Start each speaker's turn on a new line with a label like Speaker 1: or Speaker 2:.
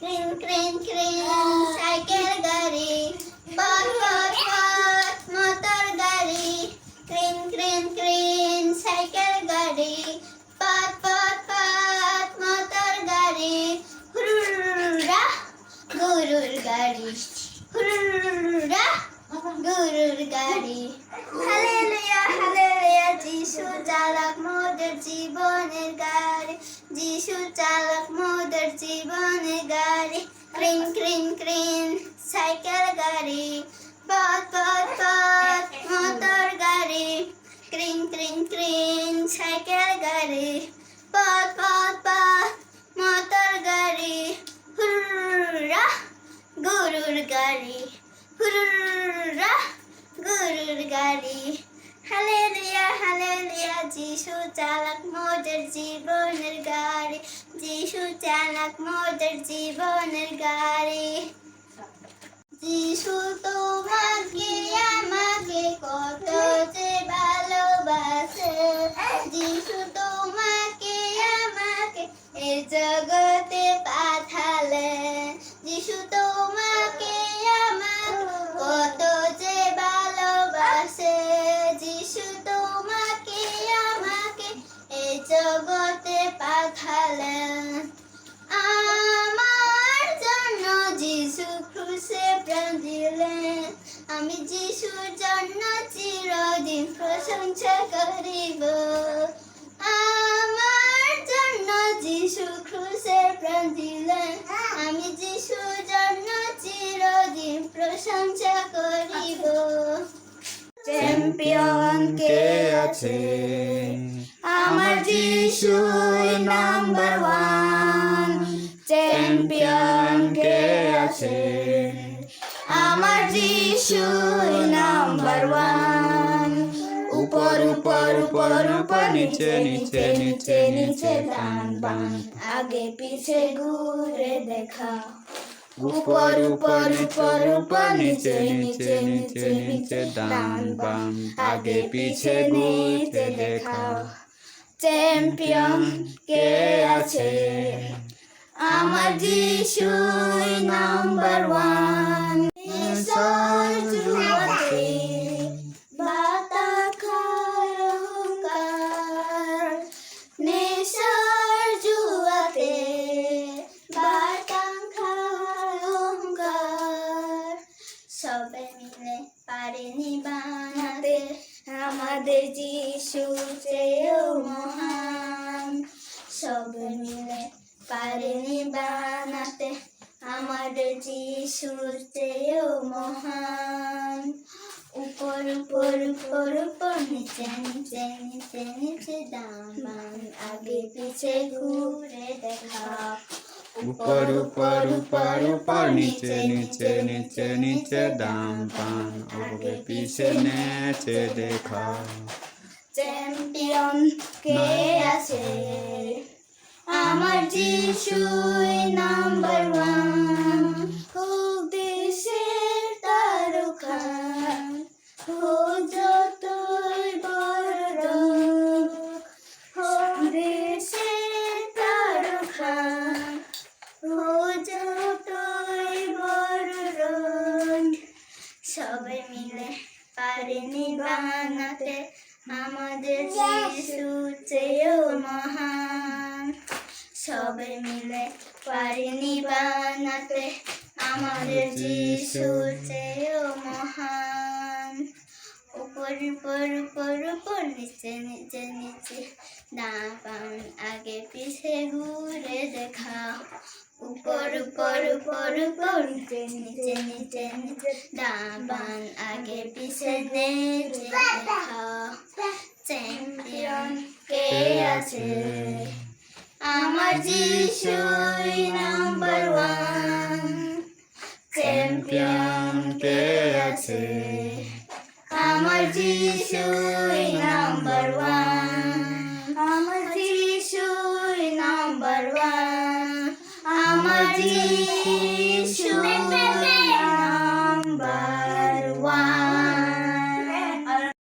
Speaker 1: ক্রিন ক্রিন ক্রিন cycle গাড়ি পথ পথ পথ মোটর গাড়ি ক্রিন ক্রিন ক্রিন সাইকেল গাড়ি পথ পথ পথ মোটর গাড়ি হুরুরা গরুর গাড়ি হুরুরা গরুর গাড়ি হালেলুয়া হালেলুয়া যিশু চালক মোদের জীবনের গাড়ি যিশু চালক জীবনের গাড়ি, ক্রিন ক্রিন ক্রিন, সাইকেল গাড়ি, পথ পথ পথ, মোটর গাড়ি, ক্রিন ক্রিন ক্রিন, সাইকেল গাড়ি, পথ পথ পথ, মোটর গাড়ি হুররা গরুর গাড়ি হুররা গরুর গাড়ি। হালেলুয়া হালেলুয়া, যিশু চালক মোদের জীবনের গাড়ি। যিশু চালক মোদের জীবনের গাড়ি। যিশু তোমাকে, আমাকে কত যে ভালোবাসে। যিশু তোমাকে, আমাকে এ জগতে জগতে পাঠালেন। আমার জন্য যিশু ক্রুশে প্রাণ দিলেন। আমি যিশুর জন্য চিরদিন প্রশংসা করিব। আমার জন্য যিশু ক্রুশে প্রাণ দিলেন। আমি যিশুর জন্য চিরদিন প্রশংসা করিব। চ্যাম্পিয়ন কে আছে? চ্যাম্পিয়ন কে আছে আমার যিশু নাম্বার ওয়ান উপর উপর উপর উপর নিচে নিচে নিচে নিচে বান বান আগে পিছে ঘুরে দেখা
Speaker 2: উপর উপর উপর উপর নিচে নিচে নিচে নিচে ডান বাম আগে পিছে ঘুরতে দেখাও
Speaker 1: চ্যাম্পিয়ন কে আছে আমার যিশু নাম্বার ওয়ান। জুয়াতে বাতা খায় অহংকার। জুয়াতে বাতা খায় অহংকার। সবে মিলে পারেনি বানাতে, আমাদের যিশু চেয়েও মহান। সবে মিলে পারেনি বানাতে আমাদের যিশু চেয়েও মহান। উপর উপর উপর উপর নিচে নিচে নিচে নিচে দামান আগে পিছে ঘুরে দেখা।
Speaker 2: উপর উপর উপর উপর নিচে নিচে নিচে নিচে দাম পান আগে পিছে নেচে দেখাও
Speaker 1: চ্যাম্পিয়ন কে আছে? আমার যিশু নাম্বার ওয়ান। হোক দেশের তারকা। হোক বড় বড় সবাই মিলে পারেনি আমাদের যিশু চেয়েও মহান। সবাই মিলে পারেনি বানাতে। আমাদের যিশু চেয়েও মহান। উপর উপর উপর উপর নিচে নিচে নিচে। দাপান আগে পিছে ঘুরে দেখা। উপর উপর উপর উপর নিচে নিচে নিচে নিচে। দাবান আগে পিছে নেচে দেখা। চ্যাম্পিয়ন কে আছে? Margie Shoy number one. Champion কে আছে আমার যিশুই নাম্বার ওয়ান আমার যিশুই নাম্বার ওয়ান আমার যিশু